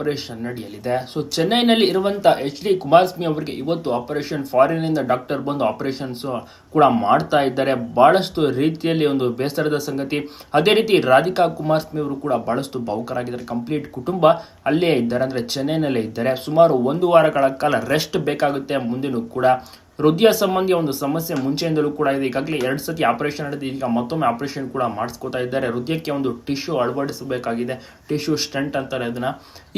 Operation ನಡೆಯಲಿದೆ. So ಚೆನ್ನೈನಲ್ಲಿ ಇರುವಂತ ಎಚ್ ಡಿ ಕುಮಾರಸ್ವಾಮಿ ಅವರಿಗೆ ಇವತ್ತು ಆಪರೇಷನ್ ಫಾರಿನ್ ಇಂದ ಡಾಕ್ಟರ್ ಬಂದು ಆಪರೇಷನ್ಸ್ ಕೂಡ ಮಾಡ್ತಾ ಇದ್ದಾರೆ. ಬಹಳಷ್ಟು ರೀತಿಯಲ್ಲಿ ಒಂದು ಬೇಸರದ ಸಂಗತಿ. ಅದೇ ರೀತಿ ರಾಧಿಕಾ ಕುಮಾರಸ್ವಾಮಿ ಅವರು ಕೂಡ ಬಹಳಷ್ಟು ಭಾವುಕರಾಗಿದ್ದಾರೆ. ಕಂಪ್ಲೀಟ್ ಕುಟುಂಬ ಅಲ್ಲೇ ಇದ್ದಾರೆ. ಅಂದ್ರೆ ಚೆನ್ನೈನಲ್ಲೇ ಇದ್ದಾರೆ. ಸುಮಾರು ಒಂದು ವಾರಗಳ ಕಾಲ ರೆಸ್ಟ್ ಬೇಕಾಗುತ್ತೆ ಮುಂದಿನೂ ಕೂಡ. ಹೃದಯ ಸಂಬಂಧಿಯ ಒಂದು ಸಮಸ್ಯೆ ಮುಂಚೆಯಿಂದಲೂ ಕೂಡ ಇದೆ. ಈಗಾಗಲೇ ಎರಡು ಸತಿ ಆಪರೇಷನ್ ನಡೆದು ಈಗ ಮತ್ತೊಮ್ಮೆ ಆಪರೇಷನ್ ಕೂಡ ಮಾಡಿಸ್ಕೋತಾ ಇದ್ದಾರೆ. ಹೃದಯಕ್ಕೆ ಒಂದು ಟಿಶ್ಯೂ ಅಳವಡಿಸಬೇಕಾಗಿದೆ. ಟಿಶ್ಯೂ ಸ್ಟಂಟ್ ಅಂತಾರೆ ಅದನ್ನ.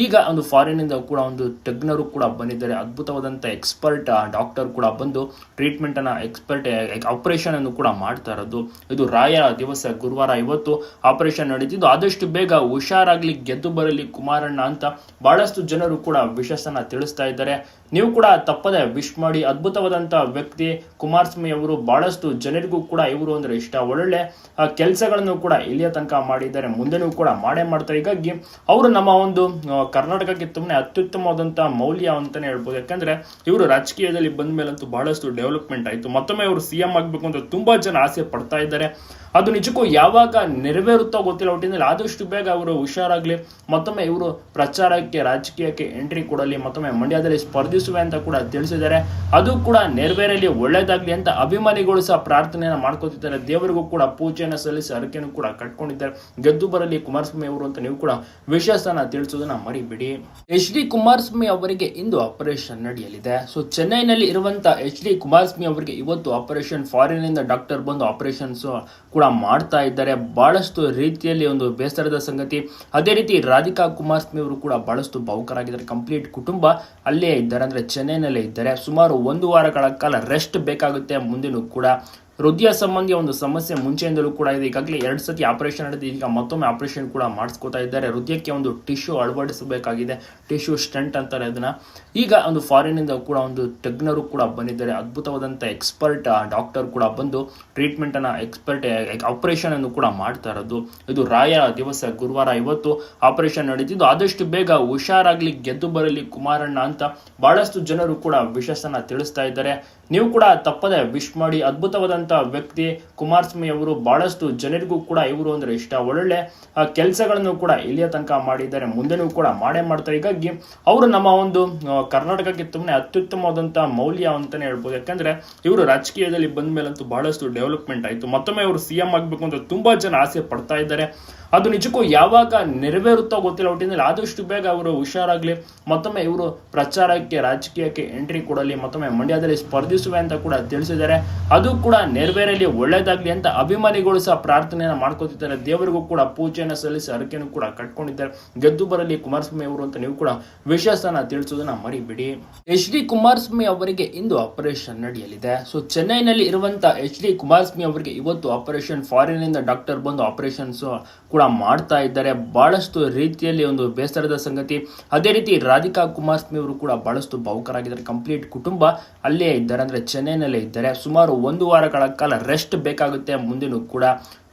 ಈಗ ಒಂದು ಫಾರಿನ್ ಇಂದ ಕೂಡ ಒಂದು ತಜ್ಞರು ಕೂಡ ಬಂದಿದ್ದಾರೆ. ಅದ್ಭುತವಾದಂಥ ಎಕ್ಸ್ಪರ್ಟ್ ಡಾಕ್ಟರ್ ಕೂಡ ಬಂದು ಟ್ರೀಟ್ಮೆಂಟ್ ಅನ್ನ ಎಕ್ಸ್ಪರ್ಟ್ ಆಪರೇಷನ್ ಅನ್ನು ಕೂಡ ಮಾಡ್ತಾ ಇರೋದು. ಇದು ರಾಯ ದಿವಸ ಗುರುವಾರ ಇವತ್ತು ಆಪರೇಷನ್ ನಡೀತಿದ್ದು. ಆದಷ್ಟು ಬೇಗ ಹುಷಾರಾಗ್ಲಿ ಗೆದ್ದು ಬರಲಿ ಕುಮಾರಣ್ಣ ಅಂತ ಬಹಳಷ್ಟು ಜನರು ಕೂಡ ವಿಶಸ್ಸನ್ನ ತಿಳಿಸ್ತಾ ಇದ್ದಾರೆ. ನೀವು ಕೂಡ ತಪ್ಪದೆ ವಿಶ್ ಮಾಡಿ ಅದ್ಭುತವಾದಂಥ ವ್ಯಕ್ತಿ ಕುಮಾರಸ್ವಾಮಿ ಅವರು ಬಹಳಷ್ಟು ಜನರಿಗೂ ಕೂಡ ಇವರು ಅಂದ್ರೆ ಇಷ್ಟ. ಒಳ್ಳೆ ಕೆಲಸಗಳನ್ನು ಕೂಡ ಇಲ್ಲಿಯ ತನಕ ಮಾಡಿದ್ದಾರೆ. ಮುಂದೆನೂ ಕೂಡ ಮಾಡೇ ಮಾಡ್ತಾರೆ. ಹೀಗಾಗಿ ಅವರು ನಮ್ಮ ಒಂದು ಕರ್ನಾಟಕಕ್ಕೆ ತುಂಬಾ ಅತ್ಯುತ್ತಮವಾದಂತಹ ಮೌಲ್ಯ ಅಂತಾನೆ ಹೇಳ್ಬೋದು. ಯಾಕಂದ್ರೆ ಇವರು ರಾಜಕೀಯದಲ್ಲಿ ಬಂದ ಮೇಲಂತೂ ಬಹಳಷ್ಟು ಡೆವಲಪ್ಮೆಂಟ್ ಆಯ್ತು. ಮತ್ತೊಮ್ಮೆ ಇವರು ಸಿ ಎಂ ಆಗ್ಬೇಕು ಅಂತ ತುಂಬಾ ಜನ ಆಸೆ ಪಡ್ತಾ ಇದ್ದಾರೆ. ಅದು ನಿಜಕ್ಕೂ ಯಾವಾಗ ನೆರವೇರುತ್ತೋ ಗೊತ್ತಿಲ್ಲ. ಒಟ್ಟಿನಲ್ಲಿ ಆದಷ್ಟು ಬೇಗ ಅವರು ಹುಷಾರಾಗ್ಲಿ, ಮತ್ತೊಮ್ಮೆ ಇವರು ಪ್ರಚಾರಕ್ಕೆ, ರಾಜಕೀಯಕ್ಕೆ ಎಂಟ್ರಿ ಕೊಡಲಿ, ಮತ್ತೊಮ್ಮೆ ಮಂಡ್ಯದಲ್ಲಿ ಸ್ಪರ್ಧಿಸುವೆ ಅಂತ ಕೂಡ ತಿಳಿಸಿದ್ದಾರೆ. ಅದು ಕೂಡ ನೆರವೇರಲಿ ಒಳ್ಳೇದಾಗ್ಲಿ ಅಂತ ಅಭಿಮಾನಿಗಳು ಸಹ ಪ್ರಾರ್ಥನೆಯನ್ನು ಮಾಡ್ಕೋತಿದ್ದಾರೆ. ದೇವರಿಗೂ ಕೂಡ ಪೂಜೆಯನ್ನು ಸಲ್ಲಿಸಿ ಹರಕೆಯನ್ನು ಕೂಡ ಕಟ್ಕೊಂಡಿದ್ದಾರೆ. ಗೆದ್ದು ಬರಲಿ ಕುಮಾರಸ್ವಾಮಿ ಅವರು ಅಂತ ನೀವು ಕೂಡ ವಿಶ್ವಾಸನ ತಿಳಿಸೋದನ್ನ ಮರಿಬಿಡಿ. ಎಚ್ ಡಿ ಕುಮಾರಸ್ವಾಮಿ ಅವರಿಗೆ ಇಂದು ಆಪರೇಷನ್ ನಡೆಯಲಿದೆ. ಸೊ, ಚೆನ್ನೈನಲ್ಲಿ ಇರುವಂತ ಎಚ್ ಡಿ ಕುಮಾರಸ್ವಾಮಿ ಅವರಿಗೆ ಇವತ್ತು ಆಪರೇಷನ್ ಫಾರಿನ್ ಇಂದ ಡಾಕ್ಟರ್ ಬಂದು ಆಪರೇಷನ್ಸ್ ಕೂಡ ಮಾಡ್ತಾ ಇದ್ದಾರೆ. ಬಹಳಷ್ಟು ರೀತಿಯಲ್ಲಿ ಒಂದು ಬೇಸರದ ಸಂಗತಿ. ಅದೇ ರೀತಿ ರಾಧಿಕಾ ಕುಮಾರಸ್ವಾಮಿ ಅವರು ಕೂಡ ಬಹಳಷ್ಟು ಭಾವುಕರಾಗಿದ್ದಾರೆ. ಕಂಪ್ಲೀಟ್ ಕುಟುಂಬ ಅಲ್ಲೇ ಇದ್ದಾರೆ, ಅಂದ್ರೆ ಚೆನ್ನೈನಲ್ಲೇ ಇದ್ದಾರೆ. ಸುಮಾರು ಒಂದು ವಾರಗಳ ಕಾಲ ರೆಸ್ಟ್ ಬೇಕಾಗುತ್ತೆ ಮುಂದಿನೂ ಕೂಡ ಹೃದಯ ಸಂಬಂಧಿಯ ಒಂದು ಸಮಸ್ಯೆ ಮುಂಚೆಯಿಂದಲೂ ಕೂಡ ಇದೆ. ಈಗಾಗಲೇ ಎರಡು ಸತಿ ಆಪರೇಷನ್ ನಡೆದು ಈಗ ಮತ್ತೊಮ್ಮೆ ಆಪರೇಷನ್ ಕೂಡ ಮಾಡಿಸ್ಕೋತಾ ಇದ್ದಾರೆ. ಹೃದಯಕ್ಕೆ ಒಂದು ಟಿಶ್ಯೂ ಅಳವಡಿಸಬೇಕಾಗಿದೆ. ಟಿಶ್ಯೂ ಸ್ಟೆಂಟ್ ಅಂತಾರೆ ಅದನ್ನ. ಈಗ ಒಂದು ಫಾರಿನ್ ಇಂದ ಕೂಡ ಒಂದು ತಜ್ಞರು ಕೂಡ ಬಂದಿದ್ದಾರೆ. ಅದ್ಭುತವಾದಂಥ ಎಕ್ಸ್ಪರ್ಟ್ ಡಾಕ್ಟರ್ ಕೂಡ ಬಂದು ಟ್ರೀಟ್ಮೆಂಟ್ ಅನ್ನ ಎಕ್ಸ್ಪರ್ಟ್ ಆಪರೇಷನ್ ಅನ್ನು ಕೂಡ ಮಾಡ್ತಾ ಇರೋದು. ಇದು ರಾಯ ದಿವಸ ಗುರುವಾರ ಇವತ್ತು ಆಪರೇಷನ್ ನಡೀತಿದ್ದು. ಆದಷ್ಟು ಬೇಗ ಹುಷಾರಾಗ್ಲಿ, ಗೆದ್ದು ಬರಲಿ ಕುಮಾರಣ್ಣ ಅಂತ ಬಹಳಷ್ಟು ಜನರು ಕೂಡ ವಿಶಸ್ಸನ್ನ ತಿಳಿಸ್ತಾ ಇದ್ದಾರೆ. ನೀವು ಕೂಡ ತಪ್ಪದೆ ವಿಶ್ ಮಾಡಿ ಅದ್ಭುತವಾದಂತ ವ್ಯಕ್ತಿ ಕುಮಾರಸ್ವಾಮಿ ಅವರು ಬಹಳಷ್ಟು ಜನರಿಗೂ ಕೂಡ ಇವರು ಅಂದ್ರೆ ಇಷ್ಟ. ಒಳ್ಳೆ ಕೆಲಸಗಳನ್ನು ಕೂಡ ಇಲ್ಲಿಯ ತನಕ ಮಾಡಿದ್ದಾರೆ. ಮುಂದೆನೂ ಕೂಡ ಮಾಡೇ ಮಾಡ್ತಾರೆ. ಹೀಗಾಗಿ ಅವರು ನಮ್ಮ ಒಂದು ಕರ್ನಾಟಕಕ್ಕೆ ತುಂಬನೇ ಅತ್ಯುತ್ತಮವಾದಂತಹ ಮೌಲ್ಯ ಅಂತಾನೆ ಹೇಳ್ಬೋದು. ಯಾಕಂದ್ರೆ ಇವರು ರಾಜಕೀಯದಲ್ಲಿ ಬಂದ ಮೇಲಂತೂ ಬಹಳಷ್ಟು ಡೆವಲಪ್ಮೆಂಟ್ ಆಯಿತು. ಮತ್ತೊಮ್ಮೆ ಇವರು ಸಿ ಆಗಬೇಕು ಆಗ್ಬೇಕು ಅಂತ ತುಂಬಾ ಜನ ಆಸೆ ಪಡ್ತಾ ಇದ್ದಾರೆ. ಅದು ನಿಜಕ್ಕೂ ಯಾವಾಗ ನೆರವೇರುತ್ತೋ ಗೊತ್ತಿಲ್ಲ. ಒಟ್ಟಿನಲ್ಲಿ ಆದಷ್ಟು ಬೇಗ ಅವರು ಹುಷಾರಾಗ್ಲಿ, ಮತ್ತೊಮ್ಮೆ ಇವರು ಪ್ರಚಾರಕ್ಕೆ, ರಾಜಕೀಯಕ್ಕೆ ಎಂಟ್ರಿ ಕೊಡಲಿ, ಮತ್ತೊಮ್ಮೆ ಮಂಡ್ಯದಲ್ಲಿ ಸ್ಪರ್ಧಿಸುವೆ ಅಂತ ಕೂಡ ತಿಳಿಸಿದ್ದಾರೆ. ಅದು ಕೂಡ ನೆರವೇರಲಿ, ಒಳ್ಳೇದಾಗ್ಲಿ ಅಂತ ಅಭಿಮಾನಿಗಳು ಸಹ ಪ್ರಾರ್ಥನೆಯನ್ನು ಮಾಡ್ಕೋತಿದ್ದಾರೆ. ದೇವರಿಗೂ ಕೂಡ ಪೂಜೆಯನ್ನು ಸಲ್ಲಿಸಿ, ಹರಕೆಯನ್ನು ಕೂಡ ಕಟ್ಕೊಂಡಿದ್ದಾರೆ. ಗೆದ್ದು ಬರಲಿ ಕುಮಾರಸ್ವಾಮಿ ಅವರು ಅಂತ ನೀವು ಕೂಡ ವಿಶ್ವಾಸನ ತಿಳಿಸೋದನ್ನ ಮರಿಬಿಡಿ. ಎಚ್ ಡಿ ಕುಮಾರಸ್ವಾಮಿ ಅವರಿಗೆ ಇಂದು ಆಪರೇಷನ್ ನಡೆಯಲಿದೆ. ಸೊ ಚೆನ್ನೈನಲ್ಲಿ ಇರುವಂತಹ ಎಚ್ ಡಿ ಕುಮಾರಸ್ವಾಮಿ ಅವರಿಗೆ ಇವತ್ತು ಆಪರೇಷನ್ ಫಾರಿನ್ ಇಂದ ಡಾಕ್ಟರ್ ಬಂದು ಆಪರೇಷನ್ಸ್ ಕೂಡ ಮಾಡ್ತಾ ಇದ್ದಾರೆ. ಬಹಳಷ್ಟು ರೀತಿಯಲ್ಲಿ ಒಂದು ಬೇಸರದ ಸಂಗತಿ. ಅದೇ ರೀತಿ ರಾಧಿಕಾ ಕುಮಾರಸ್ವಾಮಿ ಅವರು ಕೂಡ ಬಹಳಷ್ಟು ಭಾವುಕರಾಗಿದ್ದಾರೆ. ಕಂಪ್ಲೀಟ್ ಕುಟುಂಬ ಅಲ್ಲೇ ಇದ್ದಾರೆ. ಅಂದ್ರೆ ಚೆನ್ನೈನಲ್ಲೇ ಇದ್ದಾರೆ. ಸುಮಾರು ಒಂದು ವಾರಗಳ ಕಾಲ ರೆಸ್ಟ್ ಬೇಕಾಗುತ್ತೆ. ಮುಂದಿನೂ ಕೂಡ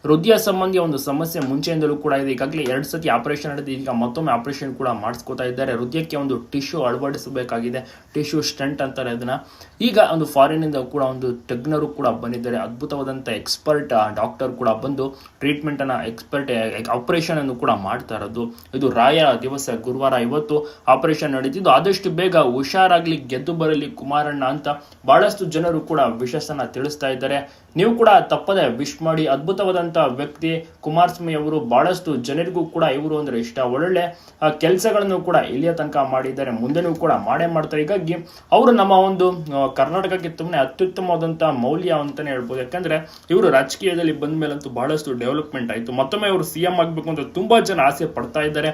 ಹೃದಯ ಸಂಬಂಧಿಯ ಒಂದು ಸಮಸ್ಯೆ ಮುಂಚೆಯಿಂದಲೂ ಕೂಡ ಇದೆ. ಈಗಾಗಲೇ ಎರಡು ಸತಿ ಆಪರೇಷನ್ ನಡೆದು ಈಗ ಮತ್ತೊಮ್ಮೆ ಆಪರೇಷನ್ ಕೂಡ ಮಾಡಿಸ್ಕೋತಾ ಇದ್ದಾರೆ. ಹೃದಯಕ್ಕೆ ಒಂದು ಟಿಶ್ಯೂ ಅಳವಡಿಸಬೇಕಾಗಿದೆ. ಟಿಶ್ಯೂ ಸ್ಟಂಟ್ ಅಂತಾರೆ ಅದನ್ನ. ಈಗ ಒಂದು ಫಾರಿನ್ ಇಂದ ಕೂಡ ಒಂದು ತಜ್ಞರು ಕೂಡ ಬಂದಿದ್ದಾರೆ. ಅದ್ಭುತವಾದಂಥ ಎಕ್ಸ್ಪರ್ಟ್ ಡಾಕ್ಟರ್ ಕೂಡ ಬಂದು ಟ್ರೀಟ್ಮೆಂಟ್ ಅನ್ನ ಎಕ್ಸ್ಪರ್ಟ್ ಆಪರೇಷನ್ ಅನ್ನು ಕೂಡ ಮಾಡ್ತಾ ಇರೋದು. ಇದು ರಾಯ ದಿವಸ ಗುರುವಾರ ಇವತ್ತು ಆಪರೇಷನ್ ನಡೀತಿದ್ದು. ಆದಷ್ಟು ಬೇಗ ಹುಷಾರಾಗ್ಲಿ, ಗೆದ್ದು ಬರಲಿ ಕುಮಾರಣ್ಣ ಅಂತ ಬಹಳಷ್ಟು ಜನರು ಕೂಡ ವಿಶಸ್ಸನ್ನ ತಿಳಿಸ್ತಾ ಇದ್ದಾರೆ. ನೀವು ಕೂಡ ತಪ್ಪದೆ ವಿಶ್ ಮಾಡಿ ಅದ್ಭುತವಾದಂತ ವ್ಯಕ್ತಿ ಕುಮಾರಸ್ವಾಮಿ ಅವರು ಬಹಳಷ್ಟು ಜನರಿಗೂ ಕೂಡ ಇವರು ಅಂದ್ರೆ ಇಷ್ಟ. ಒಳ್ಳೆ ಕೆಲಸಗಳನ್ನು ಕೂಡ ಇಲ್ಲಿಯ ತನಕ ಮಾಡಿದ್ದಾರೆ. ಮುಂದೆನೂ ಕೂಡ ಮಾಡೇ ಮಾಡ್ತಾರೆ. ಹೀಗಾಗಿ ಅವರು ನಮ್ಮ ಒಂದು ಕರ್ನಾಟಕಕ್ಕೆ ತುಂಬನೇ ಅತ್ಯುತ್ತಮವಾದಂಥ ಮೌಲ್ಯ ಅಂತಾನೆ ಹೇಳ್ಬೋದು. ಯಾಕಂದ್ರೆ ಇವರು ರಾಜಕೀಯದಲ್ಲಿ ಬಂದ ಮೇಲಂತೂ ಬಹಳಷ್ಟು ಡೆವಲಪ್ಮೆಂಟ್ ಆಯಿತು. ಮತ್ತೊಮ್ಮೆ ಇವರು ಸಿ ಎಂ ಆಗಬೇಕು ಅಂತ ತುಂಬಾ ಜನ ಆಸೆ ಪಡ್ತಾ ಇದ್ದಾರೆ.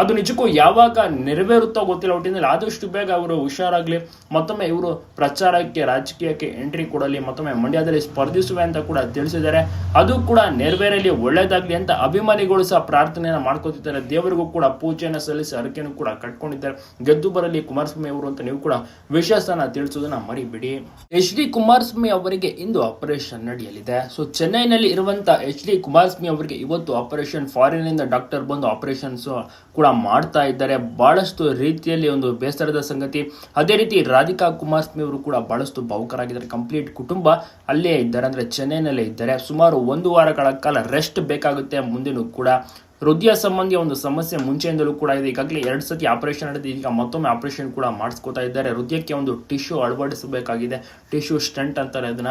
ಅದು ನಿಜಕ್ಕೂ ಯಾವಾಗ ನೆರವೇರುತ್ತೋ ಗೊತ್ತಿಲ್ಲ. ಒಟ್ಟಿನಲ್ಲಿ ಆದಷ್ಟು ಬೇಗ ಅವರು ಹುಷಾರಾಗ್ಲಿ, ಮತ್ತೊಮ್ಮೆ ಇವರು ಪ್ರಚಾರಕ್ಕೆ, ರಾಜಕೀಯಕ್ಕೆ ಎಂಟ್ರಿ ಕೊಡಲಿ, ಮತ್ತೊಮ್ಮೆ ಮಂಡ್ಯದಲ್ಲಿ ಸ್ಪರ್ಧಿಸುವೆ ಅಂತ ಕೂಡ ತಿಳಿಸಿದ್ದಾರೆ. ಅದು ಕೂಡ ನೆರವೇರಲಿ, ಒಳ್ಳೇದಾಗ್ಲಿ ಅಂತ ಅಭಿಮಾನಿಗಳು ಸಹ ಪ್ರಾರ್ಥನೆಯನ್ನು ಮಾಡ್ಕೋತಿದ್ದಾರೆ. ದೇವರಿಗೂ ಕೂಡ ಪೂಜೆಯನ್ನು ಸಲ್ಲಿಸಿ, ಹರಕೆಯನ್ನು ಕೂಡ ಕಟ್ಕೊಂಡಿದ್ದಾರೆ. ಗೆದ್ದು ಬರಲಿ ಕುಮಾರಸ್ವಾಮಿ ಅವರು ಅಂತ ನೀವು ಕೂಡ ವಿಶ್ವಾಸನ ತಿಳಿಸೋದನ್ನ ಮರಿಬಿಡಿ. ಎಚ್ ಡಿ ಕುಮಾರಸ್ವಾಮಿ ಅವರಿಗೆ ಇಂದು ಆಪರೇಷನ್ ನಡೆಯಲಿದೆ. ಸೊ ಚೆನ್ನೈನಲ್ಲಿ ಇರುವಂತಹ ಎಚ್ ಡಿ ಕುಮಾರಸ್ವಾಮಿ ಅವರಿಗೆ ಇವತ್ತು ಆಪರೇಷನ್ ಫಾರಿನ್ ಇಂದ ಡಾಕ್ಟರ್ ಬಂದು ಆಪರೇಷನ್ಸ್ ಕೂಡ ಮಾಡ್ತಾ ಇದ್ದಾರೆ. ಬಹಳಷ್ಟು ರೀತಿಯಲ್ಲಿ ಒಂದು ಬೇಸರದ ಸಂಗತಿ. ಅದೇ ರೀತಿ ರಾಧಿಕಾ ಕುಮಾರಸ್ವಾಮಿ ಅವರು ಕೂಡ ಬಹಳಷ್ಟು ಭಾವುಕರಾಗಿದ್ದಾರೆ. ಕಂಪ್ಲೀಟ್ ಕುಟುಂಬ ಅಲ್ಲೇ ಇದ್ದಾರೆ. ಅಂದ್ರೆ ಚೆನ್ನೈನಲ್ಲೇ ಇದ್ದಾರೆ. ಸುಮಾರು ಒಂದು ವಾರಗಳ ಕಾಲ ರೆಸ್ಟ್ ಬೇಕಾಗುತ್ತೆ. ಮುಂದಿನೂ ಕೂಡ ಹೃದಯ ಸಂಬಂಧಿ ಒಂದು ಸಮಸ್ಯೆ ಮುಂಚೆಯಿಂದಲೂ ಕೂಡ ಇದೆ. ಈಗಾಗಲೇ ಎರಡು ಸತಿ ಆಪರೇಷನ್ ನಡೆದಿದೆ. ಈಗ ಮತ್ತೊಮ್ಮೆ ಆಪರೇಷನ್ ಕೂಡ ಮಾಡಿಸ್ಕೋತಾ ಇದ್ದಾರೆ. ಹೃದಯಕ್ಕೆ ಒಂದು ಟಿಶ್ಯೂ ಅಳವಡಿಸಬೇಕಾಗಿದೆ. ಟಿಶ್ಯೂ ಸ್ಟಂಟ್ ಅಂತಾರೆ ಅದನ್ನ.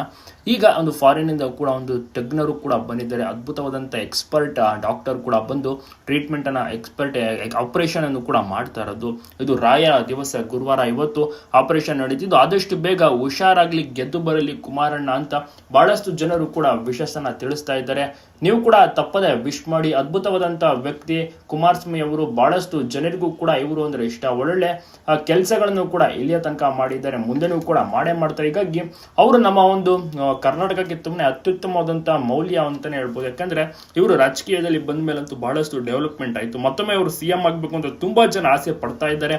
ಈಗ ಒಂದು ಫಾರಿನ್ ಇಂದ ಕೂಡ ಒಂದು ತಜ್ಞರು ಕೂಡ ಬಂದಿದ್ದಾರೆ. ಅದ್ಭುತವಾದಂಥ ಎಕ್ಸ್ಪರ್ಟ್ ಡಾಕ್ಟರ್ ಕೂಡ ಬಂದು ಟ್ರೀಟ್ಮೆಂಟ್ ಅನ್ನ ಎಕ್ಸ್ಪರ್ಟ್ ಆಪರೇಷನ್ ಅನ್ನು ಕೂಡ ಮಾಡ್ತಾ ಇರೋದು. ಇದು ರಾಯ ದಿವಸ ಗುರುವಾರ ಇವತ್ತು ಆಪರೇಷನ್ ನಡೀತಿದ್ದು. ಆದಷ್ಟು ಬೇಗ ಹುಷಾರಾಗ್ಲಿ, ಗೆದ್ದು ಬರಲಿ ಕುಮಾರಣ್ಣ ಅಂತ ಬಹಳಷ್ಟು ಜನರು ಕೂಡ ವಿಶಸ್ಸನ್ನು ತಿಳಿಸ್ತಾ ಇದ್ದಾರೆ. ನೀವು ಕೂಡ ತಪ್ಪದೆ ವಿಶ್ ಮಾಡಿ ಅದ್ಭುತವಾದಂತ ವ್ಯಕ್ತಿ ಕುಮಾರಸ್ವಾಮಿ ಅವರು ಬಹಳಷ್ಟು ಜನರಿಗೂ ಕೂಡ ಇವರು ಅಂದ್ರೆ ಇಷ್ಟ. ಒಳ್ಳೊಳ್ಳೆ ಕೆಲಸಗಳನ್ನು ಕೂಡ ಇಲ್ಲಿಯ ತನಕ ಮಾಡಿದ್ದಾರೆ. ಮುಂದೆನೂ ಕೂಡ ಮಾಡೇ ಮಾಡ್ತಾರೆ. ಹೀಗಾಗಿ ಅವರು ನಮ್ಮ ಒಂದು ಕರ್ನಾಟಕಕ್ಕೆ ತುಂಬಾ ಅತ್ಯುತ್ತಮವಾದಂತಹ ಮೌಲ್ಯ ಅಂತಾನೆ ಹೇಳ್ಬೋದು. ಯಾಕಂದ್ರೆ ಇವರು ರಾಜಕೀಯದಲ್ಲಿ ಬಂದ ಮೇಲಂತೂ ಬಹಳಷ್ಟು ಡೆವಲಪ್ಮೆಂಟ್ ಆಯ್ತು. ಮತ್ತೊಮ್ಮೆ ಅವರು ಸಿಎಂ ಆಗಬೇಕು ಅಂತ ತುಂಬಾ ಜನ ಆಸೆ ಪಡ್ತಾ ಇದ್ದಾರೆ.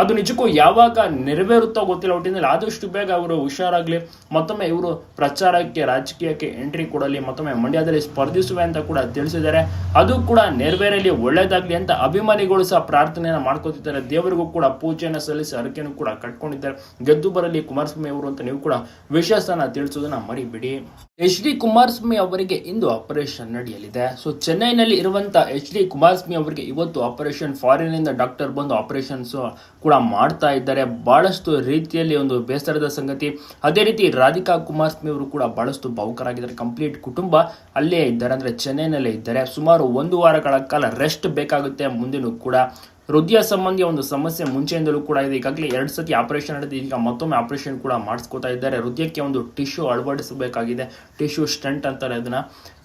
ಅದು ನಿಜಕ್ಕೂ ಯಾವಾಗ ನೆರವೇರುತ್ತೋ ಗೊತ್ತಿಲ್ಲ. ಒಟ್ಟಿನಲ್ಲಿ ಆದಷ್ಟು ಬೇಗ ಅವರು ಹುಷಾರಾಗ್ಲಿ, ಮತ್ತೊಮ್ಮೆ ಇವರು ಪ್ರಚಾರಕ್ಕೆ, ರಾಜಕೀಯಕ್ಕೆ ಎಂಟ್ರಿ ಕೊಡಲಿ, ಮತ್ತೊಮ್ಮೆ ಮಂಡ್ಯದಲ್ಲಿ ಸ್ಪರ್ಧಿಸುವೆ ಅಂತ ಕೂಡ ತಿಳಿಸಿದ್ದಾರೆ. ಅದು ಕೂಡ ನೆರವೇರಲಿ ಒಳ್ಳೇದಾಗ್ಲಿ ಅಂತ ಅಭಿಮಾನಿಗಳು ಸಹ ಪ್ರಾರ್ಥನೆಯನ್ನ ಮಾಡ್ಕೋತಿದ್ದಾರೆ. ದೇವರಿಗೂ ಕೂಡ ಪೂಜೆಯನ್ನು ಸಲ್ಲಿಸಿ ಹರಕೆಯನ್ನು ಕೂಡ ಕಟ್ಕೊಂಡಿದ್ದಾರೆ. ಗೆದ್ದು ಬರಲಿ ಕುಮಾರಸ್ವಾಮಿ ಅವರು ಅಂತ ನೀವು ಕೂಡ ವಿಶ್ವಾಸನ ತಿಳಿಸೋದನ್ನ ಮರಿಬಿಡಿ. ಎಚ್ ಡಿ ಕುಮಾರಸ್ವಾಮಿ ಅವರಿಗೆ ಇಂದು ಆಪರೇಷನ್ ನಡೆಯಲಿದೆ. ಸೊ ಚೆನ್ನೈನಲ್ಲಿ ಇರುವಂತಹ ಎಚ್ ಡಿ ಕುಮಾರಸ್ವಾಮಿ ಅವರಿಗೆ ಇವತ್ತು ಆಪರೇಷನ್ ಫಾರಿನ್ ಇಂದ ಡಾಕ್ಟರ್ ಬಂದು ಆಪರೇಷನ್ಸ್ ಕೂಡ ಮಾಡ್ತಾ ಇದ್ದಾರೆ. ಬಹಳಷ್ಟು ರೀತಿಯಲ್ಲಿ ಒಂದು ಬೇಸರದ ಸಂಗತಿ. ಅದೇ ರೀತಿ ರಾಧಿಕಾ ಕುಮಾರಸ್ವಾಮಿ ಅವರು ಕೂಡ ಬಹಳಷ್ಟು ಭಾವುಕರಾಗಿದ್ದಾರೆ. ಕಂಪ್ಲೀಟ್ ಕುಟುಂಬ ಅಲ್ಲೇ ಇದ್ದಾರೆ. ಅಂದರೆ ಚೆನ್ನೈನಲ್ಲೇ ಇದ್ದಾರೆ. ಸುಮಾರು ಒಂದು ವಾರಗಳ ಕಾಲ ರೆಸ್ಟ್ ಬೇಕಾಗುತ್ತೆ. ಮುಂದಿನೂ ಕೂಡ ಹೃದಯ ಸಂಬಂಧಿ ಒಂದು ಸಮಸ್ಯೆ ಮುಂಚೆಯಿಂದಲೂ ಕೂಡ ಇದೆ. ಈಗಾಗಲೇ ಎರಡು ಸತಿ ಆಪರೇಷನ್ ನಡೆದಿದೆ. ಈಗ ಮತ್ತೊಮ್ಮೆ ಆಪರೇಷನ್ ಕೂಡ ಮಾಡಿಸ್ಕೋತಾ ಇದ್ದಾರೆ. ಹೃದಯಕ್ಕೆ ಒಂದು ಟಿಶ್ಯೂ ಅಳವಡಿಸಬೇಕಾಗಿದೆ. ಟಿಶ್ಯೂ ಸ್ಟಂಟ್ ಅಂತಾರೆ ಅದನ್ನ.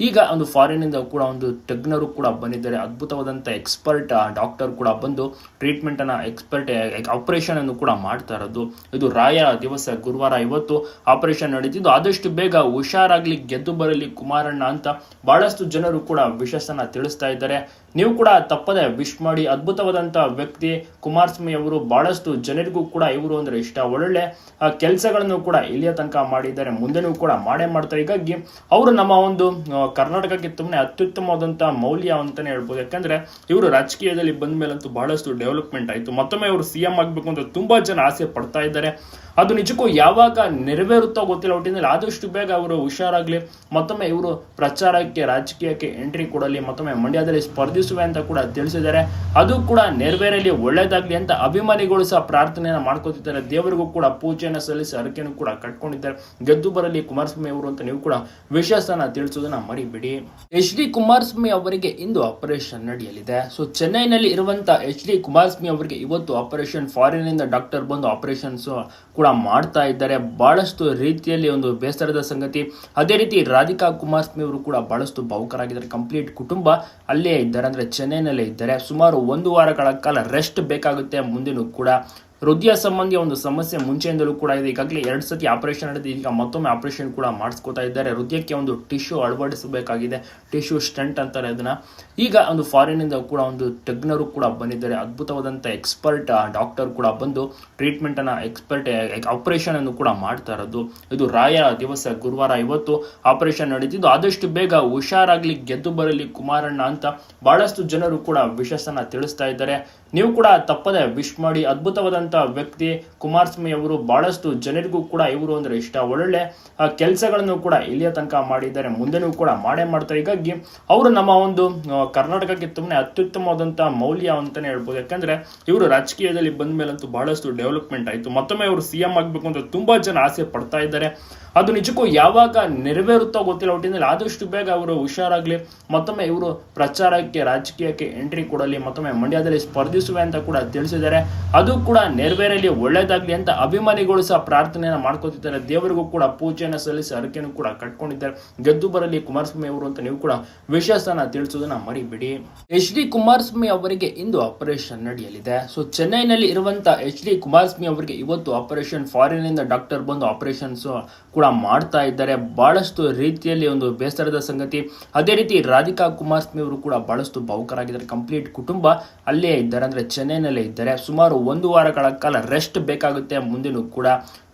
ಈಗ ಒಂದು ಫಾರಿನ್ ಇಂದ ಕೂಡ ಒಂದು ತಜ್ಞರು ಕೂಡ ಬಂದಿದ್ದಾರೆ. ಅದ್ಭುತವಾದಂಥ ಎಕ್ಸ್ಪರ್ಟ್ ಡಾಕ್ಟರ್ ಕೂಡ ಬಂದು ಟ್ರೀಟ್ಮೆಂಟ್ ಅನ್ನ ಎಕ್ಸ್ಪರ್ಟ್ ಆಪರೇಷನ್ ಅನ್ನು ಕೂಡ ಮಾಡ್ತಾ ಇರೋದು. ಇದು ರಾಯ ದಿವಸ ಗುರುವಾರ ಇವತ್ತು ಆಪರೇಷನ್ ನಡೀತಿದ್ದು. ಆದಷ್ಟು ಬೇಗ ಹುಷಾರಾಗ್ಲಿ ಗೆದ್ದು ಬರಲಿ ಕುಮಾರಣ್ಣ ಅಂತ ಬಹಳಷ್ಟು ಜನರು ಕೂಡ ವಿಶಸ್ಸನ್ನ ತಿಳಿಸ್ತಾ ಇದ್ದಾರೆ. ನೀವು ಕೂಡ ತಪ್ಪದೆ ವಿಶ್ ಮಾಡಿ ಅದ್ಭುತವಾದಂತ ವ್ಯಕ್ತಿ ಕುಮಾರಸ್ವಾಮಿ ಅವರು ಬಹಳಷ್ಟು ಜನರಿಗೂ ಕೂಡ ಇವರು ಅಂದ್ರೆ ಇಷ್ಟ. ಒಳ್ಳೆ ಕೆಲಸಗಳನ್ನು ಕೂಡ ಇಲ್ಲಿಯ ತನಕ ಮಾಡಿದ್ದಾರೆ. ಮುಂದೆನೂ ಕೂಡ ಮಾಡೇ ಮಾಡ್ತಾರೆ. ಹೀಗಾಗಿ ಅವರು ನಮ್ಮ ಒಂದು ಕರ್ನಾಟಕಕ್ಕೆ ತುಂಬನೇ ಅತ್ಯುತ್ತಮವಾದಂತ ಮೌಲ್ಯ ಅಂತಾನೆ ಹೇಳ್ಬೋದು. ಯಾಕಂದ್ರೆ ಇವರು ರಾಜಕೀಯದಲ್ಲಿ ಬಂದ ಮೇಲಂತೂ ಬಹಳಷ್ಟು ಡೆವಲಪ್ಮೆಂಟ್ ಆಯಿತು. ಮತ್ತೊಮ್ಮೆ ಅವರು ಸಿಎಂ ಆಗಬೇಕು ಅಂತ ತುಂಬಾ ಜನ ಆಸೆ ಪಡ್ತಾ ಇದ್ದಾರೆ. ಅದು ನಿಜಕ್ಕೂ ಯಾವಾಗ ನೆರವೇರುತ್ತೋ ಗೊತ್ತಿಲ್ಲ. ಒಟ್ಟಿನಲ್ಲಿ ಆದಷ್ಟು ಬೇಗ ಅವರು ಹುಷಾರಾಗ್ಲಿ, ಮತ್ತೊಮ್ಮೆ ಇವರು ಪ್ರಚಾರಕ್ಕೆ, ರಾಜಕೀಯಕ್ಕೆ ಎಂಟ್ರಿ ಕೊಡಲಿ, ಮತ್ತೊಮ್ಮೆ ಮಂಡ್ಯದಲ್ಲಿ ಸ್ಪರ್ಧಿಸುವೆ ಅಂತ ಕೂಡ ತಿಳಿಸಿದ್ದಾರೆ. ಅದು ಕೂಡ ನೆರವೇರಲಿ, ಒಳ್ಳೇದಾಗಲಿ ಅಂತ ಅಭಿಮಾನಿಗಳು ಸಹ ಪ್ರಾರ್ಥನೆಯನ್ನು ಮಾಡ್ಕೋತಿದ್ದಾರೆ. ದೇವರಿಗೂ ಕೂಡ ಪೂಜೆಯನ್ನು ಸಲ್ಲಿಸಿ ಹರಕೆಯನ್ನು ಕೂಡ ಕಟ್ಕೊಂಡಿದ್ದಾರೆ. ಗೆದ್ದು ಬರಲಿ ಕುಮಾರಸ್ವಾಮಿ ಅವರು ಅಂತ ನೀವು ಕೂಡ ವಿಶ್ವಾಸನ ತಿಳಿಸೋದನ್ನ ಮರಿಬಿಡಿ. ಎಚ್ ಡಿ ಕುಮಾರಸ್ವಾಮಿ ಅವರಿಗೆ ಇಂದು ಆಪರೇಷನ್ ನಡೆಯಲಿದೆ. ಸೊ ಚೆನ್ನೈನಲ್ಲಿ ಇರುವಂತ ಎಚ್ ಡಿ ಕುಮಾರಸ್ವಾಮಿ ಅವರಿಗೆ ಇವತ್ತು ಆಪರೇಷನ್ ಫಾರಿನ್ ಇಂದ ಡಾಕ್ಟರ್ ಬಂದು ಆಪರೇಷನ್ಸ್ ಕೂಡ ಮಾಡ್ತಾ ಇದ್ದಾರೆ. ಬಹಳಷ್ಟು ರೀತಿಯಲ್ಲಿ ಒಂದು ಬೇಸರದ ಸಂಗತಿ. ಅದೇ ರೀತಿ ರಾಧಿಕಾ ಕುಮಾರಸ್ವಾಮಿ ಅವರು ಕೂಡ ಬಹಳಷ್ಟು ಭಾವುಕರಾಗಿದ್ದಾರೆ. ಕಂಪ್ಲೀಟ್ ಕುಟುಂಬ ಅಲ್ಲೇ ಇದ್ದಾರೆ. ಅಂದ್ರೆ ಚೆನ್ನೈನಲ್ಲೇ ಇದ್ದಾರೆ. ಸುಮಾರು ಒಂದು ವಾರಗಳ ಕಾಲ ರೆಸ್ಟ್ ಬೇಕಾಗುತ್ತೆ. ಮುಂದಿನೂ ಕೂಡ ಹೃದಯ ಸಂಬಂಧಿಯ ಒಂದು ಸಮಸ್ಯೆ ಮುಂಚೆಯಿಂದಲೂ ಕೂಡ ಇದೆ. ಈಗಾಗಲೇ ಎರಡು ಸತಿ ಆಪರೇಷನ್ ನಡೆದು ಈಗ ಮತ್ತೊಮ್ಮೆ ಆಪರೇಷನ್ ಕೂಡ ಮಾಡಿಸ್ಕೋತಾ ಇದ್ದಾರೆ. ಹೃದಯಕ್ಕೆ ಒಂದು ಟಿಶ್ಯೂ ಅಳವಡಿಸಬೇಕಾಗಿದೆ. ಟಿಶ್ಯೂ ಸ್ಟಂಟ್ ಅಂತಾರೆ ಅದನ್ನ. ಈಗ ಒಂದು ಫಾರಿನ್ ಇಂದ ಕೂಡ ಒಂದು ತಜ್ಞರು ಕೂಡ ಬಂದಿದ್ದಾರೆ. ಅದ್ಭುತವಾದಂಥ ಎಕ್ಸ್ಪರ್ಟ್ ಡಾಕ್ಟರ್ ಕೂಡ ಬಂದು ಟ್ರೀಟ್ಮೆಂಟ್ ಅನ್ನ ಎಕ್ಸ್ಪರ್ಟ್ ಆಪರೇಷನ್ ಅನ್ನು ಕೂಡ ಮಾಡ್ತಾ ಇರೋದು. ಇದು ರಾಯ ದಿವಸ ಗುರುವಾರ ಇವತ್ತು ಆಪರೇಷನ್ ನಡೀತಿದ್ದು. ಆದಷ್ಟು ಬೇಗ ಹುಷಾರಾಗ್ಲಿ, ಗೆದ್ದು ಬರಲಿ ಕುಮಾರಣ್ಣ ಅಂತ ಬಹಳಷ್ಟು ಜನರು ಕೂಡ ವಿಶಸ್ಸನ್ನ ತಿಳಿಸ್ತಾ ಇದ್ದಾರೆ. ನೀವು ಕೂಡ ತಪ್ಪದೆ ವಿಶ್ ಮಾಡಿ ಅದ್ಭುತವಾದಂತ ವ್ಯಕ್ತಿ ಕುಮಾರಸ್ವಾಮಿ ಅವರು ಬಹಳಷ್ಟು ಜನರಿಗೂ ಕೂಡ ಇವರು ಅಂದ್ರೆ ಇಷ್ಟ. ಒಳ್ಳೆ ಕೆಲಸಗಳನ್ನು ಕೂಡ ಇಲ್ಲಿಯ ತನಕ ಮಾಡಿದ್ದಾರೆ. ಮುಂದೆನೂ ಕೂಡ ಮಾಡೇ ಮಾಡ್ತಾರೆ. ಹೀಗಾಗಿ ಅವರು ನಮ್ಮ ಒಂದು ಕರ್ನಾಟಕಕ್ಕೆ ತುಂಬನೇ ಅತ್ಯುತ್ತಮವಾದಂತಹ ಮೌಲ್ಯ ಅಂತಾನೆ ಹೇಳ್ಬೋದು. ಯಾಕಂದ್ರೆ ಇವರು ರಾಜಕೀಯದಲ್ಲಿ ಬಂದ ಮೇಲಂತೂ ಬಹಳಷ್ಟು ಡೆವಲಪ್ಮೆಂಟ್ ಆಯಿತು. ಮತ್ತೊಮ್ಮೆ ಅವರು ಸಿಎಂ ಆಗಬೇಕು ಅಂತ ತುಂಬಾ ಜನ ಆಸೆ ಪಡ್ತಾ ಇದ್ದಾರೆ. ಅದು ನಿಜಕ್ಕೂ ಯಾವಾಗ ನೆರವೇರುತ್ತೋ ಗೊತ್ತಿಲ್ಲ. ಒಟ್ಟಿನಲ್ಲಿ ಆದಷ್ಟು ಬೇಗ ಅವರು ಹುಷಾರಾಗ್ಲಿ, ಮತ್ತೊಮ್ಮೆ ಇವರು ಪ್ರಚಾರಕ್ಕೆ, ರಾಜಕೀಯಕ್ಕೆ ಎಂಟ್ರಿ ಕೊಡಲಿ, ಮತ್ತೊಮ್ಮೆ ಮಂಡ್ಯದಲ್ಲಿ ಸ್ಪರ್ಧಿಸುವೆ ಅಂತ ಕೂಡ ತಿಳಿಸಿದ್ದಾರೆ. ಅದು ಕೂಡ ನೆರವೇರಲಿ, ಒಳ್ಳೇದಾಗ್ಲಿ ಅಂತ ಅಭಿಮಾನಿಗಳು ಸಹ ಪ್ರಾರ್ಥನೆಯನ್ನು ಮಾಡ್ಕೋತಿದ್ದಾರೆ. ದೇವರಿಗೂ ಕೂಡ ಪೂಜೆಯನ್ನು ಸಲ್ಲಿಸಿ, ಹರಕೆಯನ್ನು ಕೂಡ ಕಟ್ಕೊಂಡಿದ್ದಾರೆ. ಗೆದ್ದು ಬರಲಿ ಕುಮಾರಸ್ವಾಮಿ ಅವರು ಅಂತ ನೀವು ಕೂಡ ವಿಶ್ವಾಸನ ತಿಳಿಸೋದನ್ನ ಮರಿಬಿಡಿ. ಎಚ್ ಡಿ ಕುಮಾರಸ್ವಾಮಿ ಅವರಿಗೆ ಇಂದು ಆಪರೇಷನ್ ನಡೆಯಲಿದೆ. ಸೊ ಚೆನ್ನೈನಲ್ಲಿ ಇರುವಂತಹ ಎಚ್ ಡಿ ಕುಮಾರಸ್ವಾಮಿ ಅವರಿಗೆ ಇವತ್ತು ಆಪರೇಷನ್ ಫಾರಿನ್ ಇಂದ ಡಾಕ್ಟರ್ ಬಂದು ಆಪರೇಷನ್ಸ್ ಕೂಡ ಮಾಡ್ತಾ ಇದ್ದಾರೆ. ಬಹಳಷ್ಟು ರೀತಿಯಲ್ಲಿ ಒಂದು ಬೇಸರದ ಸಂಗತಿ. ಅದೇ ರೀತಿ ರಾಧಿಕಾ ಕುಮಾರಸ್ವಾಮಿ ಅವರು ಕೂಡ ಬಹಳಷ್ಟು ಭಾವುಕರಾಗಿದ್ದಾರೆ. ಕಂಪ್ಲೀಟ್ ಕುಟುಂಬ ಅಲ್ಲೇ ಇದ್ದಾರೆ. ಅಂದ್ರೆ ಚೆನ್ನೈನಲ್ಲೇ ಇದ್ದಾರೆ. ಸುಮಾರು ಒಂದು ವಾರಗಳ ಕಾಲ ರೆಸ್ಟ್ ಬೇಕಾಗುತ್ತೆ. ಮುಂದೆನೂ ಕೂಡ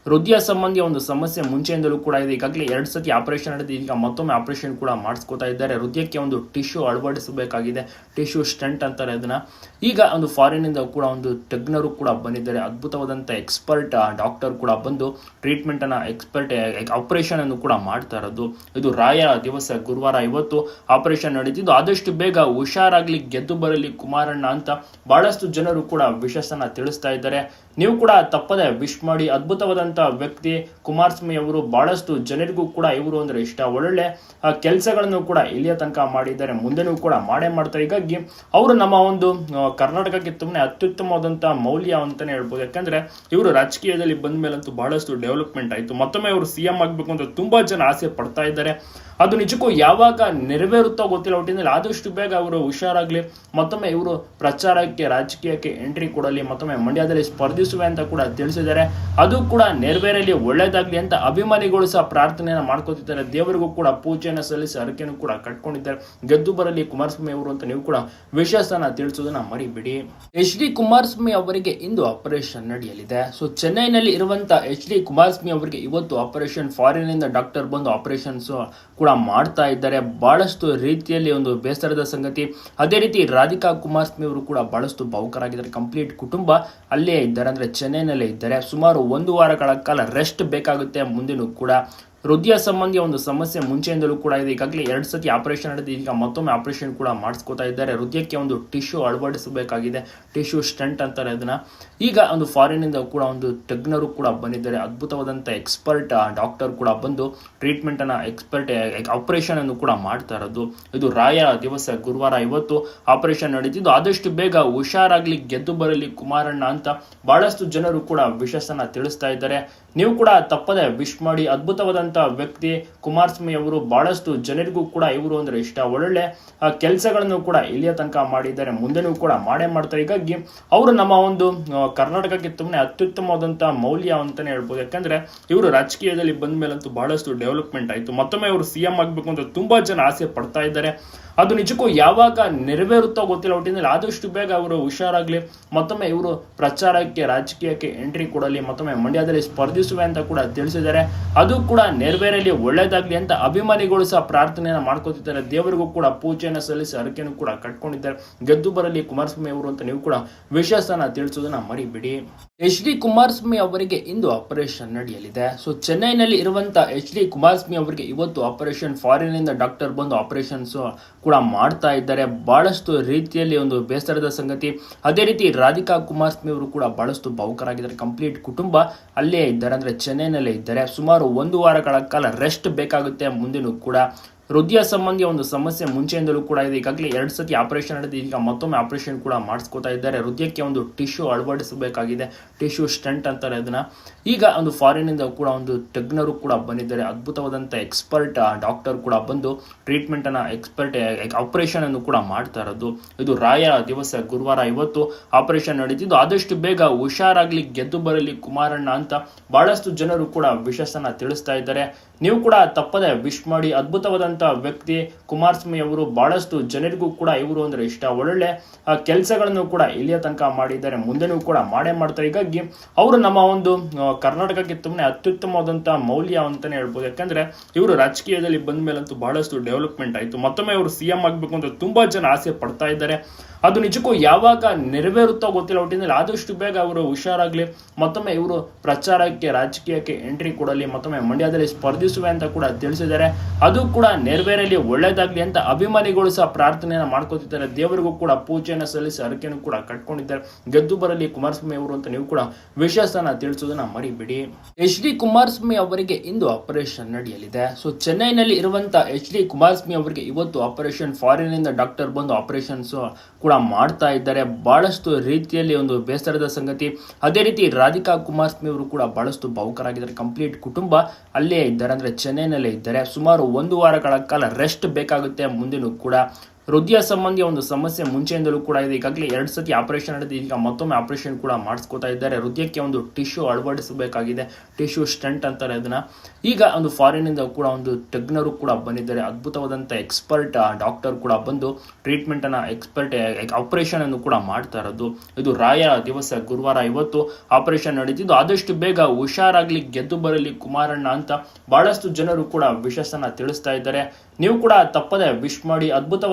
ಹೃದಯ ಸಂಬಂಧಿ ಒಂದು ಸಮಸ್ಯೆ ಮುಂಚೆಯಿಂದಲೂ ಕೂಡ ಇದೆ. ಈಗಾಗಲೇ ಎರಡು ಸತಿ ಆಪರೇಷನ್ ನಡೆದಿದೆ. ಈಗ ಮತ್ತೊಮ್ಮೆ ಆಪರೇಷನ್ ಕೂಡ ಮಾಡಿಸ್ಕೋತಾ ಇದ್ದಾರೆ. ಹೃದಯಕ್ಕೆ ಒಂದು ಟಿಶ್ಯೂ ಅಳವಡಿಸಬೇಕಾಗಿದೆ. ಟಿಶ್ಯೂ ಸ್ಟೆಂಟ್ ಅಂತಾರೆ ಅದನ್ನ. ಈಗ ಒಂದು ಫಾರಿನ್ ಇಂದ ಕೂಡ ಒಂದು ತಜ್ಞರು ಕೂಡ ಬಂದಿದ್ದಾರೆ. ಅದ್ಭುತವಾದಂಥ ಎಕ್ಸ್ಪರ್ಟ್ ಡಾಕ್ಟರ್ ಕೂಡ ಬಂದು ಟ್ರೀಟ್ಮೆಂಟ್ ಅನ್ನ ಎಕ್ಸ್ಪರ್ಟ್ ಆಪರೇಷನ್ ಅನ್ನು ಕೂಡ ಮಾಡ್ತಾ ಇರೋದು. ಇದು ರಾಯ ದಿವಸ ಗುರುವಾರ ಇವತ್ತು ಆಪರೇಷನ್ ನಡೀತಿದ್ದು. ಆದಷ್ಟು ಬೇಗ ಹುಷಾರಾಗ್ಲಿ, ಗೆದ್ದು ಬರಲಿ ಕುಮಾರಣ್ಣ ಅಂತ ಬಹಳಷ್ಟು ಜನರು ಕೂಡ ವಿಶಸ್ಸನ್ನ ತಿಳಿಸ್ತಾ ಇದ್ದಾರೆ. ನೀವು ಕೂಡ ತಪ್ಪದೆ ವಿಶ್ ಮಾಡಿ ಅದ್ಭುತವಾದಂಥ ವ್ಯಕ್ತಿ ಕುಮಾರಸ್ವಾಮಿ ಅವರು ಬಹಳಷ್ಟು ಜನರಿಗೂ ಕೂಡ ಇವರು ಅಂದರೆ ಇಷ್ಟ. ಒಳ್ಳೆ ಕೆಲಸಗಳನ್ನು ಕೂಡ ಇಲ್ಲಿಯ ತನಕ ಮಾಡಿದ್ದಾರೆ. ಮುಂದೆನೂ ಕೂಡ ಮಾಡೇ ಮಾಡ್ತಾರೆ. ಹೀಗಾಗಿ ಅವರು ನಮ್ಮ ಒಂದು ಕರ್ನಾಟಕಕ್ಕೆ ತುಂಬನೇ ಅತ್ಯುತ್ತಮವಾದಂಥ ಮೌಲ್ಯ ಅಂತಲೇ ಹೇಳ್ಬೋದು. ಯಾಕಂದ್ರೆ ಇವರು ರಾಜಕೀಯದಲ್ಲಿ ಬಂದ ಮೇಲಂತೂ ಬಹಳಷ್ಟು ಡೆವಲಪ್ಮೆಂಟ್ ಆಯಿತು. ಮತ್ತೊಮ್ಮೆ ಅವರು ಸಿಎಂ ಆಗಬೇಕು ಅಂತ ತುಂಬಾ ಜನ ಆಸೆ ಪಡ್ತಾ ಇದ್ದಾರೆ. ಅದು ನಿಜಕ್ಕೂ ಯಾವಾಗ ನೆರವೇರುತ್ತೋ ಗೊತ್ತಿಲ್ಲ. ಒಟ್ಟಿನಲ್ಲಿ ಆದಷ್ಟು ಬೇಗ ಅವರು ಹುಷಾರಾಗ್ಲಿ, ಮತ್ತೊಮ್ಮೆ ಇವರು ಪ್ರಚಾರಕ್ಕೆ, ರಾಜಕೀಯಕ್ಕೆ ಎಂಟ್ರಿ ಕೊಡಲಿ, ಮತ್ತೊಮ್ಮೆ ಮಂಡ್ಯದಲ್ಲಿ ಸ್ಪರ್ಧಿಸುವೆ ಅಂತ ಕೂಡ ತಿಳಿಸಿದ್ದಾರೆ. ಅದು ಕೂಡ ನೆರವೇರಲಿ, ಒಳ್ಳೇದಾಗ್ಲಿ ಅಂತ ಅಭಿಮಾನಿಗಳು ಸಹ ಪ್ರಾರ್ಥನೆಯನ್ನು ಮಾಡ್ಕೋತಿದ್ದಾರೆ. ದೇವರಿಗೂ ಕೂಡ ಪೂಜೆಯನ್ನು ಸಲ್ಲಿಸಿ, ಹರಕೆಯನ್ನು ಕೂಡ ಕಟ್ಕೊಂಡಿದ್ದಾರೆ. ಗೆದ್ದು ಬರಲಿ ಕುಮಾರಸ್ವಾಮಿ ಅವರು ಅಂತ ನೀವು ಕೂಡ ವಿಶ್ವಾಸನ ತಿಳಿಸೋದನ್ನ ಮರಿಬಿಡಿ. ಎಚ್ ಡಿ ಕುಮಾರಸ್ವಾಮಿ ಅವರಿಗೆ ಇಂದು ಆಪರೇಷನ್ ನಡೆಯಲಿದೆ. ಸೊ ಚೆನ್ನೈನಲ್ಲಿ ಇರುವಂತಹ ಎಚ್ ಡಿ ಕುಮಾರಸ್ವಾಮಿ ಅವರಿಗೆ ಇವತ್ತು ಆಪರೇಷನ್ ಫಾರಿನ್ ಇಂದ ಡಾಕ್ಟರ್ ಬಂದು ಆಪರೇಷನ್ಸ್ ಕೂಡ ಮಾಡ್ತಾ ಇದ್ದಾರೆ. ಬಹಳಷ್ಟು ರೀತಿಯಲ್ಲಿ ಒಂದು ಬೇಸರದ ಸಂಗತಿ. ಅದೇ ರೀತಿ ರಾಧಿಕಾ ಕುಮಾರಸ್ವಾಮಿ ಅವರು ಕೂಡ ಬಹಳಷ್ಟು ಭಾವುಕರಾಗಿದ್ದಾರೆ. ಕಂಪ್ಲೀಟ್ ಕುಟುಂಬ ಅಲ್ಲೇ ಇದ್ದಾರೆ. ಅಂದ್ರೆ ಚೆನ್ನೈನಲ್ಲೇ ಇದ್ದಾರೆ. ಸುಮಾರು ಒಂದು ವಾರಗಳ ಕಾಲ ರೆಸ್ಟ್ ಬೇಕಾಗುತ್ತೆ. ಮುಂದಿನೂ ಕೂಡ ಹೃದಯ ಸಂಬಂಧಿ ಒಂದು ಸಮಸ್ಯೆ ಮುಂಚೆಯಿಂದಲೂ ಕೂಡ ಇದೆ. ಈಗಾಗಲೇ ಎರಡು ಸತಿ ಆಪರೇಷನ್ ನಡೆದು ಈಗ ಮತ್ತೊಮ್ಮೆ ಆಪರೇಷನ್ ಕೂಡ ಮಾಡಿಸ್ಕೋತಾ ಇದ್ದಾರೆ. ಹೃದಯಕ್ಕೆ ಒಂದು ಟಿಶ್ಯೂ ಅಳವಡಿಸಬೇಕಾಗಿದೆ. ಟಿಶ್ಯೂ ಸ್ಟಂಟ್ ಅಂತಾರೆ ಅದನ್ನ. ಈಗ ಒಂದು ಫಾರಿನ್ ಇಂದ ಕೂಡ ಒಂದು ತಜ್ಞರು ಕೂಡ ಬಂದಿದ್ದಾರೆ. ಅದ್ಭುತವಾದಂಥ ಎಕ್ಸ್ಪರ್ಟ್ ಡಾಕ್ಟರ್ ಕೂಡ ಬಂದು ಟ್ರೀಟ್ಮೆಂಟ್ ಅನ್ನ ಎಕ್ಸ್ಪರ್ಟ್ ಆಪರೇಷನ್ ಅನ್ನು ಕೂಡ ಮಾಡ್ತಾ ಇರೋದು. ಇದು ರಾಯ ದಿವಸ ಗುರುವಾರ ಇವತ್ತು ಆಪರೇಷನ್ ನಡೀತಿದ್ದು. ಆದಷ್ಟು ಬೇಗ ಹುಷಾರಾಗ್ಲಿ, ಗೆದ್ದು ಬರಲಿ ಕುಮಾರಣ್ಣ ಅಂತ ಬಹಳಷ್ಟು ಜನರು ಕೂಡ ವಿಶಸ್ಸನ್ನ ತಿಳಿಸ್ತಾ ಇದ್ದಾರೆ. ನೀವು ಕೂಡ ತಪ್ಪದೆ ವಿಶ್ ಮಾಡಿ ಅದ್ಭುತವಾದಂಥ ವ್ಯಕ್ತಿ ಕುಮಾರಸ್ವಾಮಿ ಅವರು ಬಹಳಷ್ಟು ಜನರಿಗೂ ಕೂಡ ಇವರು ಅಂದರೆ ಇಷ್ಟ. ಒಳ್ಳೆ ಕೆಲಸಗಳನ್ನು ಕೂಡ ಇಲ್ಲಿಯ ತನಕ ಮಾಡಿದ್ದಾರೆ. ಮುಂದೆನೂ ಕೂಡ ಮಾಡೇ ಮಾಡ್ತಾರೆ. ಹೀಗಾಗಿ ಅವರು ನಮ್ಮ ಒಂದು ಕರ್ನಾಟಕಕ್ಕೆ ತುಂಬನೇ ಅತ್ಯುತ್ತಮವಾದಂಥ ಮೌಲ್ಯ ಅಂತಾನೆ ಹೇಳ್ಬೋದು. ಯಾಕಂದ್ರೆ ಇವರು ರಾಜಕೀಯದಲ್ಲಿ ಬಂದ ಮೇಲಂತೂ ಬಹಳಷ್ಟು ಡೆವಲಪ್ಮೆಂಟ್ ಆಯಿತು. ಮತ್ತೊಮ್ಮೆ ಅವರು ಸಿಎಂ ಆಗಬೇಕು ಅಂತ ತುಂಬಾ ಜನ ಆಸೆ ಪಡ್ತಾ ಇದ್ದಾರೆ. ಅದು ನಿಜಕ್ಕೂ ಯಾವಾಗ ನೆರವೇರುತ್ತೋ ಗೊತ್ತಿಲ್ಲ. ಒಟ್ಟಿನಲ್ಲಿ ಆದಷ್ಟು ಬೇಗ ಅವರು ಹುಷಾರಾಗ್ಲಿ, ಮತ್ತೊಮ್ಮೆ ಇವರು ಪ್ರಚಾರಕ್ಕೆ, ರಾಜಕೀಯಕ್ಕೆ ಎಂಟ್ರಿ ಕೊಡಲಿ, ಮತ್ತೊಮ್ಮೆ ಮಂಡ್ಯದಲ್ಲಿ ಸ್ಪರ್ಧಿಸುವೆ ಅಂತ ಕೂಡ ತಿಳಿಸಿದ್ದಾರೆ. ಅದು ಕೂಡ ನೆರವೇರಲಿ, ಒಳ್ಳೇದಾಗ್ಲಿ ಅಂತ ಅಭಿಮಾನಿಗಳು ಸಹ ಪ್ರಾರ್ಥನೆಯನ್ನ ಮಾಡ್ಕೋತಿದ್ದಾರೆ. ದೇವರಿಗೂ ಕೂಡ ಪೂಜೆಯನ್ನು ಸಲ್ಲಿಸಿ, ಹರಕೆಯನ್ನು ಕೂಡ ಕಟ್ಕೊಂಡಿದ್ದಾರೆ. ಗೆದ್ದು ಬರಲಿ ಕುಮಾರಸ್ವಾಮಿ ಅವರು ಅಂತ ನೀವು ಕೂಡ ವಿಶ್ವಾಸನ ತಿಳಿಸೋದನ್ನ ಮರಿಬಿಡಿ. ಎಚ್ ಡಿ ಕುಮಾರಸ್ವಾಮಿ ಅವರಿಗೆ ಇಂದು ಆಪರೇಷನ್ ನಡೆಯಲಿದೆ. ಸೊ ಚೆನ್ನೈನಲ್ಲಿ ಇರುವಂತ ಎಚ್ ಡಿ ಕುಮಾರಸ್ವಾಮಿ ಅವರಿಗೆ ಇವತ್ತು ಆಪರೇಷನ್ ಫಾರಿನ್ ಇಂದ ಡಾಕ್ಟರ್ ಬಂದು ಆಪರೇಷನ್ಸ್ ಕೂಡ ಮಾಡ್ತಾ ಇದ್ದಾರೆ. ಬಹಳಷ್ಟು ರೀತಿಯಲ್ಲಿ ಒಂದು ಬೇಸರದ ಸಂಗತಿ. ಅದೇ ರೀತಿ ರಾಧಿಕಾ ಕುಮಾರಸ್ವಾಮಿ ಅವರು ಕೂಡ ಬಹಳಷ್ಟು ಭಾವುಕರಾಗಿದ್ದಾರೆ. ಕಂಪ್ಲೀಟ್ ಕುಟುಂಬ ಅಲ್ಲೇ ಇದ್ದಾರೆ. ಅಂದರೆ ಚೆನ್ನೈನಲ್ಲೇ ಇದ್ದಾರೆ. ಸುಮಾರು ಒಂದು ವಾರಗಳ ಕಾಲ ರೆಸ್ಟ್ ಬೇಕಾಗುತ್ತೆ. ಮುಂದಿನೂ ಕೂಡ ಹೃದಯ ಸಂಬಂಧಿ ಒಂದು ಸಮಸ್ಯೆ ಮುಂಚೆಯಿಂದಲೂ ಕೂಡ ಇದೆ. ಈಗಾಗಲೇ ಎರಡು ಸತಿ ಆಪರೇಷನ್ ನಡೆದು ಈಗ ಮತ್ತೊಮ್ಮೆ ಆಪರೇಷನ್ ಕೂಡ ಮಾಡಿಸ್ಕೋತಾ ಇದ್ದಾರೆ. ಹೃದಯಕ್ಕೆ ಒಂದು ಟಿಶ್ಯೂ ಅಳವಡಿಸಬೇಕಾಗಿದೆ. ಟಿಶ್ಯೂ ಸ್ಟಂಟ್ ಅಂತಾರೆ ಅದನ್ನ. ಈಗ ಒಂದು ಫಾರಿನ್ ಇಂದ ಕೂಡ ಒಂದು ತಜ್ಞರು ಕೂಡ ಬಂದಿದ್ದಾರೆ. ಅದ್ಭುತವಾದಂಥ ಎಕ್ಸ್ಪರ್ಟ್ ಡಾಕ್ಟರ್ ಕೂಡ ಬಂದು ಟ್ರೀಟ್ಮೆಂಟ್ ಅನ್ನ ಎಕ್ಸ್ಪರ್ಟ್ ಆಪರೇಷನ್ ಅನ್ನು ಕೂಡ ಮಾಡ್ತಾ ಇರೋದು. ಇದು ರಾಯ ದಿವಸ ಗುರುವಾರ ಇವತ್ತು ಆಪರೇಷನ್ ನಡೀತಿದ್ದು. ಆದಷ್ಟು ಬೇಗ ಹುಷಾರಾಗ್ಲಿ ಗೆದ್ದು ಬರಲಿ ಕುಮಾರಣ್ಣ ಅಂತ ಬಹಳಷ್ಟು ಜನರು ಕೂಡ ವಿಶಸ್ಸನ್ನ ತಿಳಿಸ್ತಾ ಇದ್ದಾರೆ. ನೀವು ಕೂಡ ತಪ್ಪದೆ ವಿಶ್ ಮಾಡಿ ಅದ್ಭುತವಾದಂತ ವ್ಯಕ್ತಿ ಕುಮಾರಸ್ವಾಮಿ ಅವರು ಬಹಳಷ್ಟು ಜನರಿಗೂ ಕೂಡ ಇವರು ಅಂದ್ರೆ ಇಷ್ಟ. ಒಳ್ಳೊಳ್ಳೆ ಕೆಲಸಗಳನ್ನು ಕೂಡ ಇಲ್ಲಿಯ ತನಕ ಮಾಡಿದ್ದಾರೆ. ಮುಂದೆನೂ ಕೂಡ ಮಾಡೇ ಮಾಡ್ತಾರೆ. ಹೀಗಾಗಿ ಅವರು ನಮ್ಮ ಒಂದು ಕರ್ನಾಟಕಕ್ಕೆ ತುಂಬನೇ ಅತ್ಯುತ್ತಮವಾದಂತ ಮೌಲ್ಯ ಅಂತಾನೆ ಹೇಳ್ಬೋದು. ಯಾಕಂದ್ರೆ ಇವರು ರಾಜಕೀಯದಲ್ಲಿ ಬಂದ ಮೇಲಂತೂ ಬಹಳಷ್ಟು ಡೆವಲಪ್ಮೆಂಟ್ ಆಯಿತು. ಮತ್ತೊಮ್ಮೆ ಅವರು ಸಿಎಂ ಆಗಬೇಕು ಅಂತ ತುಂಬಾ ಜನ ಆಸೆ ಪಡ್ತಾ ಇದ್ದಾರೆ. ಅದು ನಿಜಕ್ಕೂ ಯಾವಾಗ ನೆರವೇರುತ್ತೋ ಗೊತ್ತಿಲ್ಲ. ಒಟ್ಟಿನಲ್ಲಿ ಆದಷ್ಟು ಬೇಗ ಅವರು ಹುಷಾರಾಗ್ಲಿ, ಮತ್ತೊಮ್ಮೆ ಇವರು ಪ್ರಚಾರಕ್ಕೆ, ರಾಜಕೀಯಕ್ಕೆ ಎಂಟ್ರಿ ಕೊಡಲಿ, ಮತ್ತೊಮ್ಮೆ ಮಂಡ್ಯದಲ್ಲಿ ಸ್ಪರ್ಧಿಸುವೆ ಅಂತ ಕೂಡ ತಿಳಿಸಿದ್ದಾರೆ. ಅದು ಕೂಡ ನೆರವೇರಲಿ, ಒಳ್ಳೇದಾಗಲಿ ಅಂತ ಅಭಿಮಾನಿಗಳು ಸಹ ಪ್ರಾರ್ಥನೆಯನ್ನು ಮಾಡ್ಕೋತಿದ್ದಾರೆ. ದೇವರಿಗೂ ಕೂಡ ಪೂಜೆಯನ್ನು ಸಲ್ಲಿಸಿ ಹರಕೆಯನ್ನು ಕೂಡ ಕಟ್ಕೊಂಡಿದ್ದಾರೆ. ಗೆದ್ದು ಬರಲಿ ಕುಮಾರಸ್ವಾಮಿ ಅವರು ಅಂತ ನೀವು ಕೂಡ ವಿಶ್ವಾಸನ ತಿಳಿಸೋದನ್ನ ಮರಿಬಿಡಿ. ಎಚ್ ಡಿ ಕುಮಾರಸ್ವಾಮಿ ಅವರಿಗೆ ಇಂದು ಆಪರೇಷನ್ ನಡೆಯಲಿದೆ. ಸೊ ಚೆನ್ನೈನಲ್ಲಿ ಇರುವಂತ ಎಚ್ ಡಿ ಕುಮಾರಸ್ವಾಮಿ ಅವರಿಗೆ ಇವತ್ತು ಆಪರೇಷನ್ ಫಾರಿನ್ ಇಂದ ಡಾಕ್ಟರ್ ಬಂದು ಆಪರೇಷನ್ಸ್ ಕೂಡ ಮಾಡ್ತಾ ಇದ್ದಾರೆ. ಬಹಳಷ್ಟು ರೀತಿಯಲ್ಲಿ ಒಂದು ಬೇಸರದ ಸಂಗತಿ. ಅದೇ ರೀತಿ ರಾಧಿಕಾ ಕುಮಾರಸ್ವಾಮಿ ಅವರು ಕೂಡ ಬಹಳಷ್ಟು ಭಾವುಕರಾಗಿದ್ದಾರೆ. ಕಂಪ್ಲೀಟ್ ಕುಟುಂಬ ಅಲ್ಲೇ ಇದ್ದಾರೆ. ಅಂದ್ರೆ ಚೆನ್ನೈನಲ್ಲೇ ಇದ್ದಾರೆ. ಸುಮಾರು ಒಂದು ವಾರಗಳ ಕಾಲ ರೆಸ್ಟ್ ಬೇಕಾಗುತ್ತೆ. ಮುಂದಿನೂ ಕೂಡ ಹೃದಯ ಸಂಬಂಧಿಯ ಒಂದು ಸಮಸ್ಯೆ ಮುಂಚೆಯಿಂದಲೂ ಕೂಡ ಇದೆ. ಈಗಾಗಲೇ ಎರಡು ಸತಿ ಆಪರೇಷನ್ ನಡೆದಿದೆ. ಈಗ ಮತ್ತೊಮ್ಮೆ ಆಪರೇಷನ್ ಕೂಡ ಮಾಡಿಸ್ಕೋತಾ ಇದ್ದಾರೆ. ಹೃದಯಕ್ಕೆ ಒಂದು ಟಿಶ್ಯೂ ಅಳವಡಿಸಬೇಕಾಗಿದೆ. ಟಿಶ್ಯೂ ಸ್ಟಂಟ್ ಅಂತಾರೆ ಅದನ್ನ. ಈಗ ಒಂದು ಫಾರಿನ್ ಇಂದ ಕೂಡ ಒಂದು ತಜ್ಞರು ಕೂಡ ಬಂದಿದ್ದಾರೆ. ಅದ್ಭುತವಾದಂತಹ ಎಕ್ಸ್ಪರ್ಟ್ ಡಾಕ್ಟರ್ ಕೂಡ ಬಂದು ಟ್ರೀಟ್ಮೆಂಟ್ ಅನ್ನ ಎಕ್ಸ್ಪರ್ಟ್ ಆಪರೇಷನ್ ಅನ್ನು ಕೂಡ ಮಾಡ್ತಾ ಇರೋದು. ಇದು ರಾಯ ದಿವಸ ಗುರುವಾರ ಇವತ್ತು ಆಪರೇಷನ್ ನಡೀತಿದ್ದು. ಆದಷ್ಟು ಬೇಗ ಹುಷಾರಾಗ್ಲಿ, ಗೆದ್ದು ಬರಲಿ ಕುಮಾರಣ್ಣ ಅಂತ ಬಹಳಷ್ಟು ಜನರು ಕೂಡ ವಿಶಸ್ಸನ್ನ ತಿಳಿಸ್ತಾ ಇದ್ದಾರೆ. ನೀವು ಕೂಡ ತಪ್ಪದೆ ವಿಶ್ ಮಾಡಿ. ಅದ್ಭುತ